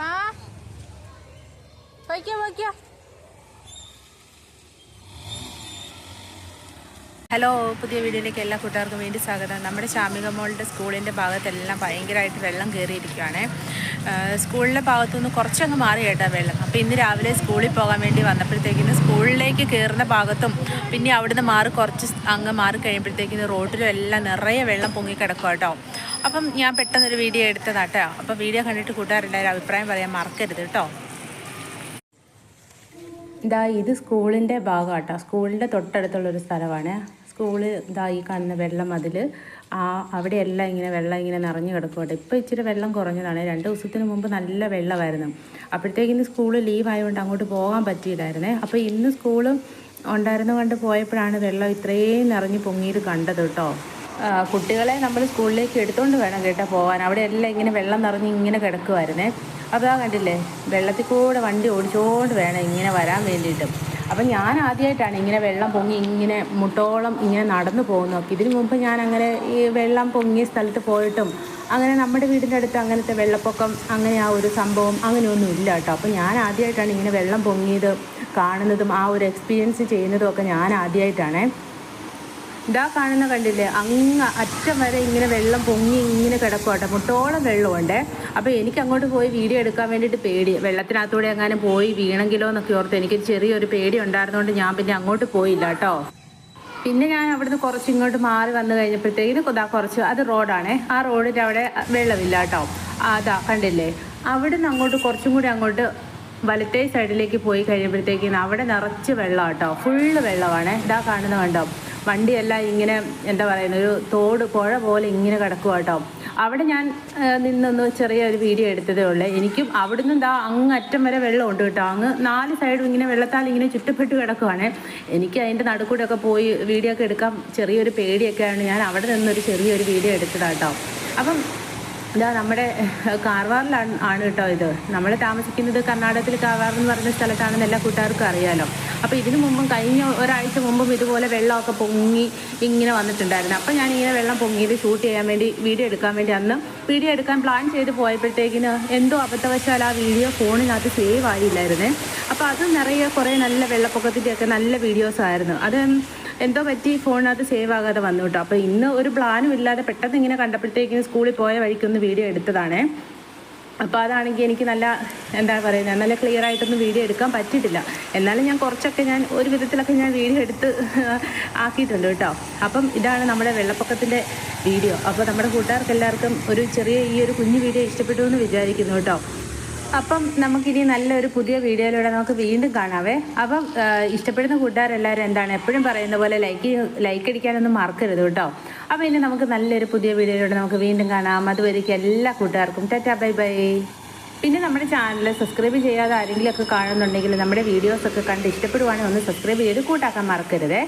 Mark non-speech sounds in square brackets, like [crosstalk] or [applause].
ആ? വയ്ക്കോ വയ്ക്കോ. ഹലോ പുതിയ വീഡിയോയിലേക്ക് എല്ലാ കൂട്ടുകാർക്കും വേണ്ടി സ്വാഗതം. നമ്മുടെ ശാമിക മോളുടെ സ്കൂളിന്റെ ഭാഗത്തെല്ലാം ഭയങ്കരമായിട്ട് വെള്ളം കയറിയിരിക്കുകയാണ് സ്കൂളിന്റെ ഭാഗത്തുനിന്ന് കുറച്ചങ്ങ് മാറി കേട്ടാ വെള്ളം അപ്പോൾ ഇന്ന് രാവിലെ സ്കൂളിൽ പോകാൻ വേണ്ടി വന്നപ്പോഴത്തേക്കിന് സ്കൂളിലേക്ക് കയറുന്ന ഭാഗത്തും പിന്നെ അവിടുന്ന് മാറി കുറച്ച് അങ്ങ് മാറി കഴിയുമ്പോഴത്തേക്കിന് റോഡിലും എല്ലാം നിറയെ വെള്ളം പൊങ്ങി കിടക്കും കേട്ടോ. അപ്പം ഞാൻ പെട്ടെന്നൊരു വീഡിയോ എടുത്തതാട്ടോ അപ്പോൾ വീഡിയോ കണ്ടിട്ട് കൂട്ടുകാരെല്ലാവരും അഭിപ്രായം പറയാൻ മറക്കരുത് കേട്ടോ. ഇതാ ഇത് സ്കൂളിന്റെ ഭാഗമാട്ടോ സ്കൂളിന്റെ തൊട്ടടുത്തുള്ളൊരു സ്ഥലമാണ് സ്കൂൾ ഇതാ ഈ കാണുന്ന വെള്ളം അതിൽ ആ അവിടെയെല്ലാം ഇങ്ങനെ വെള്ളം ഇങ്ങനെ നിറഞ്ഞു കിടക്കുകയാണ് ഇപ്പോൾ ഇച്ചിരി വെള്ളം കുറഞ്ഞതാണ്. രണ്ട് ദിവസത്തിന് മുമ്പ് നല്ല വെള്ളമായിരുന്നു. അപ്പോഴത്തേക്കിന് സ്കൂൾ ലീവ് ആയതുകൊണ്ട് അങ്ങോട്ട് പോകാൻ പറ്റിയില്ലായിരുന്നേ. അപ്പോൾ ഇന്ന് സ്കൂളും ഉണ്ടായിരുന്നു കൊണ്ട് പോയപ്പോഴാണ് വെള്ളം ഇത്രയും നിറഞ്ഞ് പൊങ്ങിയിട്ട് കണ്ടത് കേട്ടോ. കുട്ടികളെ നമ്മൾ സ്കൂളിലേക്ക് എടുത്തുകൊണ്ട് വേണം കേട്ടോ പോകാൻ. അവിടെ എല്ലാം ഇങ്ങനെ വെള്ളം നിറഞ്ഞ് ഇങ്ങനെ കിടക്കുമായിരുന്നേ അതാ കണ്ടില്ലേ? വെള്ളത്തിൽ കൂടെ വണ്ടി ഓടിച്ചുകൊണ്ട് വേണം ഇങ്ങനെ വരാൻ വേണ്ടിയിട്ട്. അപ്പം ഞാൻ ആദ്യമായിട്ടാണ് ഇങ്ങനെ വെള്ളം പൊങ്ങി ഇങ്ങനെ മുട്ടോളം ഇങ്ങനെ നടന്നു പോകുന്നതൊക്കെ ഇതിനു മുമ്പ് ഞാൻ അങ്ങനെ ഈ വെള്ളം പൊങ്ങിയ സ്ഥലത്ത് പോയിട്ടും അങ്ങനെ നമ്മുടെ വീടിന്റെ അടുത്ത് അങ്ങനത്തെ വെള്ളപ്പൊക്കം അങ്ങനെ ആ ഒരു സംഭവം അങ്ങനെയൊന്നും ഇല്ല കേട്ടോ. അപ്പോൾ ഞാൻ ആദ്യമായിട്ടാണ് ഇങ്ങനെ വെള്ളം പൊങ്ങിയത് കാണുന്നതും ആ ഒരു എക്സ്പീരിയൻസ് ചെയ്യുന്നതും ഒക്കെ ഞാൻ ആദ്യമായിട്ടാണേ ഇതാ കാണുന്ന കണ്ടില്ലേ? അങ്ങ് അറ്റം വരെ ഇങ്ങനെ വെള്ളം പൊങ്ങി ഇങ്ങനെ കിടക്കോട്ടെ മുട്ടോളം വെള്ളമുണ്ട്. അപ്പോൾ എനിക്ക് അങ്ങോട്ട് പോയി വീഡിയോ എടുക്കാൻ വേണ്ടിയിട്ട് പേടി. വെള്ളത്തിനകത്തൂടെ എങ്ങാനും പോയി വീണെങ്കിലോ എന്നൊക്കെ ഓർത്ത് എനിക്ക് ചെറിയൊരു പേടി ഉണ്ടായിരുന്നുകൊണ്ട് ഞാൻ പിന്നെ അങ്ങോട്ട് പോയില്ല കേട്ടോ. പിന്നെ ഞാൻ അവിടുന്ന് കുറച്ച് ഇങ്ങോട്ട് മാറി വന്നു കഴിഞ്ഞപ്പോഴത്തേക്കിന് ഇതാ കുറച്ച് അത് റോഡാണേ. ആ റോഡിന്റെ അവിടെ വെള്ളമില്ല കേട്ടോ. അതാ കണ്ടില്ലേ? അവിടുന്ന് അങ്ങോട്ട് കുറച്ചും കൂടി അങ്ങോട്ട് വലത്തേ സൈഡിലേക്ക് പോയി കഴിയുമ്പോഴത്തേക്കിന് അവിടെ നിറച്ച് വെള്ളം കേട്ടോ. ഫുള്ള് വെള്ളമാണ്. ഇതാ കാണുന്ന കണ്ടോ? വണ്ടിയെല്ലാം ഇങ്ങനെ എന്താ പറയുന്നത് ഒരു തോട് പുഴ പോലെ ഇങ്ങനെ കിടക്കുക കേട്ടോ അവിടെ ഞാൻ നിന്നൊന്ന് ചെറിയൊരു വീഡിയോ എടുത്തതേ ഉള്ളൂ. എനിക്കും അവിടുന്ന് ദാ അങ്ങ് അറ്റം വരെ വെള്ളം ഉണ്ട് കേട്ടോ. അങ്ങ് നാല് സൈഡും ഇങ്ങനെ വെള്ളത്താൽ ഇങ്ങനെ ചുറ്റപ്പെട്ട് കിടക്കുവാണ്. എനിക്ക് അതിന്റെ നടുക്കൂടെയൊക്കെ പോയി വീഡിയോ ഒക്കെ എടുക്കാൻ ചെറിയൊരു പേടിയൊക്കെയാണ് ഞാൻ അവിടെ നിന്നൊരു ചെറിയൊരു വീഡിയോ എടുത്തതാട്ടോ അപ്പം ഇതാ നമ്മുടെ കാർവാറിലാണ് ആണ് കേട്ടോ ഇത്. നമ്മൾ താമസിക്കുന്നത് കർണാടകത്തിൽ കാർവാർ എന്ന് പറയുന്ന സ്ഥലത്താണെന്ന് എല്ലാ കൂട്ടുകാർക്കും അറിയാലോ. അപ്പോൾ ഇതിനു മുമ്പും കഴിഞ്ഞ ഒരാഴ്ച മുമ്പും ഇതുപോലെ വെള്ളമൊക്കെ പൊങ്ങി ഇങ്ങനെ വന്നിട്ടുണ്ടായിരുന്നു. അപ്പോൾ ഞാൻ ഇങ്ങനെ വെള്ളം പൊങ്ങിയത് ഷൂട്ട് ചെയ്യാൻ വേണ്ടി വീഡിയോ എടുക്കാൻ വേണ്ടി അന്ന് വീഡിയോ എടുക്കാൻ പ്ലാൻ ചെയ്ത് പോയപ്പോഴത്തേക്കിന് എന്തോ അബദ്ധവശാൽ ആ വീഡിയോ ഫോണിനകത്ത് സേവ് ആയില്ലായിരുന്നേ. അപ്പോൾ അത് നിറയെ കുറേ നല്ല വെള്ളപ്പൊക്കത്തിന്റെയൊക്കെ നല്ല വീഡിയോസ് ആയിരുന്നു. അത് എന്തോ പറ്റി? ഫോണിനകത്ത് സേവ് ആകാതെ വന്നു കേട്ടോ. അപ്പോൾ ഇന്ന് ഒരു പ്ലാനും ഇല്ലാതെ പെട്ടെന്ന് ഇങ്ങനെ കണ്ടപ്പോഴത്തേക്കും സ്കൂളിൽ പോയ വഴിക്കൊന്ന് വീഡിയോ എടുത്തതാണേ. അപ്പോൾ അതാണെങ്കിൽ എനിക്ക് നല്ല എന്താ പറയുക നല്ല ക്ലിയർ ആയിട്ടൊന്നും വീഡിയോ എടുക്കാൻ പറ്റിയിട്ടില്ല. എന്നാലും ഞാൻ കുറച്ചൊക്കെ ഞാൻ ഒരു വിധത്തിലൊക്കെ ഞാൻ വീഡിയോ എടുത്ത് [laughs] ആക്കിയിട്ടുണ്ട് കേട്ടോ. അപ്പം ഇതാണ് നമ്മുടെ വെള്ളപ്പൊക്കത്തിന്റെ വീഡിയോ അപ്പോൾ നമ്മുടെ കൂട്ടുകാർക്ക് എല്ലാവർക്കും ഒരു ചെറിയ ഈ ഒരു കുഞ്ഞു വീഡിയോ ഇഷ്ടപ്പെട്ടു എന്ന് വിചാരിക്കുന്നു കേട്ടോ. അപ്പം നമുക്കിനി നല്ലൊരു പുതിയ വീഡിയോയിലൂടെ നമുക്ക് വീണ്ടും കാണാവേ. അപ്പം ഇഷ്ടപ്പെടുന്ന കൂട്ടുകാരെല്ലാവരും എന്താണ് എപ്പോഴും പറയുന്ന പോലെ ലൈക്ക് ലൈക്ക് അടിക്കാനൊന്നും മറക്കരുത് കേട്ടോ. അപ്പം ഇനി നമുക്ക് നല്ലൊരു പുതിയ വീഡിയോയിലൂടെ നമുക്ക് വീണ്ടും കാണാം. അതുവരേക്കും എല്ലാ കൂട്ടുകാർക്കും ടാറ്റാ ബൈ ബൈ. പിന്നെ നമ്മുടെ ചാനൽ സബ്സ്ക്രൈബ് ചെയ്യാതെ ആരെങ്കിലുമൊക്കെ കാണുന്നുണ്ടെങ്കിൽ നമ്മുടെ വീഡിയോസൊക്കെ കണ്ട് ഇഷ്ടപ്പെടുവാണെങ്കിൽ ഒന്ന് സബ്സ്ക്രൈബ് ചെയ്ത് കൂട്ടാക്കാൻ മറക്കരുതേ.